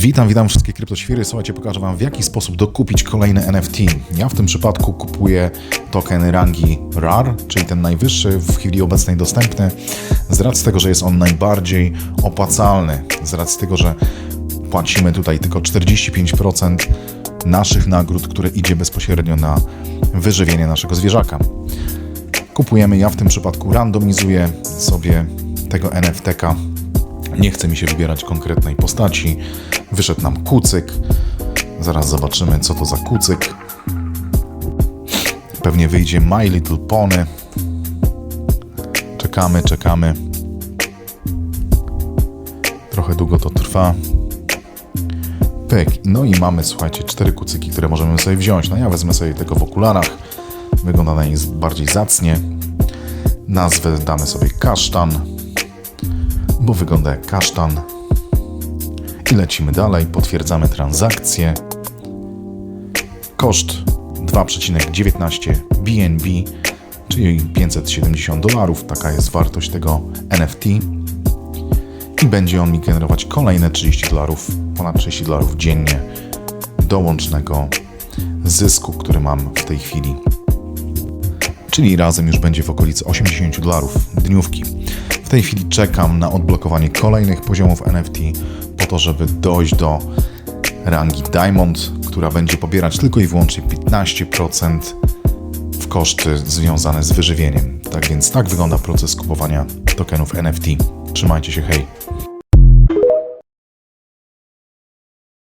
Witam, witam wszystkie kryptoświry. Słuchajcie, pokażę Wam w jaki sposób dokupić kolejny NFT. Ja w tym przypadku kupuję token rangi RAR, czyli ten najwyższy w chwili obecnej dostępny, z racji tego, że jest on najbardziej opłacalny, z racji tego, że płacimy tutaj tylko 45% naszych nagród, które idzie bezpośrednio na wyżywienie naszego zwierzaka. Kupujemy, ja w tym przypadku randomizuję sobie tego NFT-ka nie chce mi się wybierać konkretnej postaci. Wyszedł nam kucyk. Zaraz zobaczymy, co to za kucyk. Pewnie wyjdzie My Little Pony. Czekamy, czekamy. Trochę długo to trwa. Pyk. No i mamy, słuchajcie, cztery kucyki, które możemy sobie wziąć. No ja wezmę sobie tego w okularach. Wygląda na nic bardziej zacnie. Nazwę damy sobie kasztan bo wygląda jak kasztan. I lecimy dalej, potwierdzamy transakcję. Koszt 2,19 BNB, czyli 570 dolarów, taka jest wartość tego NFT. I będzie on mi generować kolejne 30 dolarów, ponad 30 dolarów dziennie do łącznego zysku, który mam w tej chwili. Czyli razem już będzie w okolicy 80 dolarów dniówki. W tej chwili czekam na odblokowanie kolejnych poziomów NFT po to, żeby dojść do rangi Diamond, która będzie pobierać tylko i wyłącznie 15% w koszty związane z wyżywieniem. Tak więc tak wygląda proces kupowania tokenów NFT. Trzymajcie się, hej!